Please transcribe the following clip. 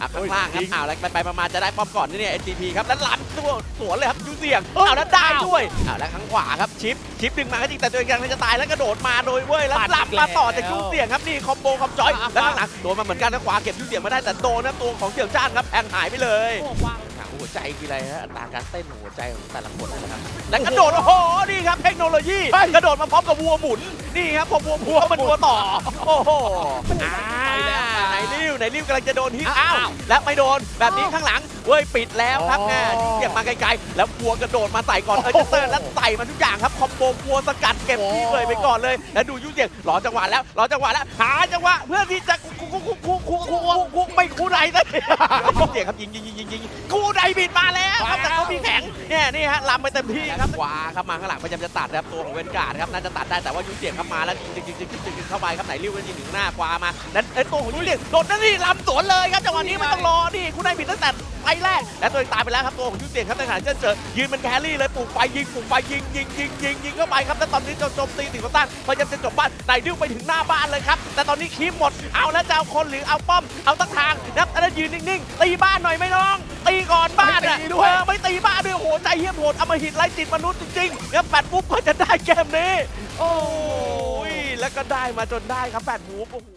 อะข้างล่างครับจริงอ้าวแล้วไปไปๆมาๆจะได้ป้อมก่อนนี่เนี่ย NTP ครับแล้วลันตัวสวนเลยครับยูเสียงอ้าวแล้วได้ด้วยอ้าวแล้วข้างขวาครับชิปชิปดึงมาก็จริงแต่ตัวเองกำลังจะตายแล้วกระโดดมาโดยเว้ยแล้วลับมาต่อจากยูเสียงครับนี่คอมโบคอมจอยแล้วข้างหลังโดนมาเหมือนกันนะขวาเก็บยูเสียงมาได้แต่โดนนะตัวของเสี่ยวจ้านครับแทงหายไปเลยโอ้ว่างหางหัวใจคืออะไรฮะอัตราการเต้นของหัวใจของแต่ละคนนะครับและกระโดดโอ้โหนี่ครับเทคโนโลยีกระโดดมาพร้อมกับวัวหมุนนี่ครับพอวัวพัวมันวัวต่อโอ้โหอ่าไหนริ้ว ไหนริ้วกำลังจะโดนฮิตอ้าวและไม่โดนแบบนี้ข้างหลังเว้ยปิดแล้วครับแง่เสียบมาไกลๆ แล้วพัวกระโดดมาใส่ก่อนเออจะเตอร์แล้วใส่มันทุกอย่างครับคอมโบพัวสกัดเก็บที่เลยไปก่อนเลยแล้วดูยุ่งเสียงรอจังหวะแล้วรอจังหวะแล้วหาจังหวะเพื่อที่จะคุกคุกคุกคุกคุกคุกคุกไม่คู่ใดนะยุ่งเสียงครับยิงยิงยิงยิงคู่ใดบิดมาแล้วครับแต่เขามีแผน นี่ฮะลำไปเต็มที่ครับขวาครับมาข้างหลังพยายามจะตัดครับตัวของเวนการ์ดครับน่าจะตัดได้แต่ว่ายุ่งเสียงครับมาแล้วจริงจริงจริงจริงจริงเข้าไปครับไหนริ้วกันยิงถึงหน้าขวามาแล้วไอ้ตัวของยุ่งเสียงโดดนั่นนี่ลำสวนเลยครับจังหวะนี้ไม่ต้องรอนี่คู่ใดบิดตั้งแต่ไปแรกและตัวเองตายไปแล้วครับตัวของยุ่งเสียงครับในขณะที่เจอยืนเป็นแครี่เลยปลูกไฟยิงปลูกไฟยิงยิงยิงยิงยิงเข้าไปครับแล้วตอนนี้โจมตีถึงต้านพยายามจะจบบ้านไหนริ้วไปถึงหน้าบ้านเลยครับแต่ตอนนี้คีบหมดเอาแล้วจะเอาคนหรือเอาป้อมเอาตั้งทางนะครับอันนั้นยืนนิ่งๆตีบ้านหน่อยไหม่น้องตีก่อนบ้านอะไม่ตีด้วยเออไม่ตีบ้านด้วยโอ้โห ใจเหี้ยมโหดอมหิตไร้จิตมนุษย์จริงๆแล้วแปดปุ๊บก็จะได้เกมนี้ โอ้ยแล้วก็ได้มาจนได้ครับแปดปุ๊บโอ้โห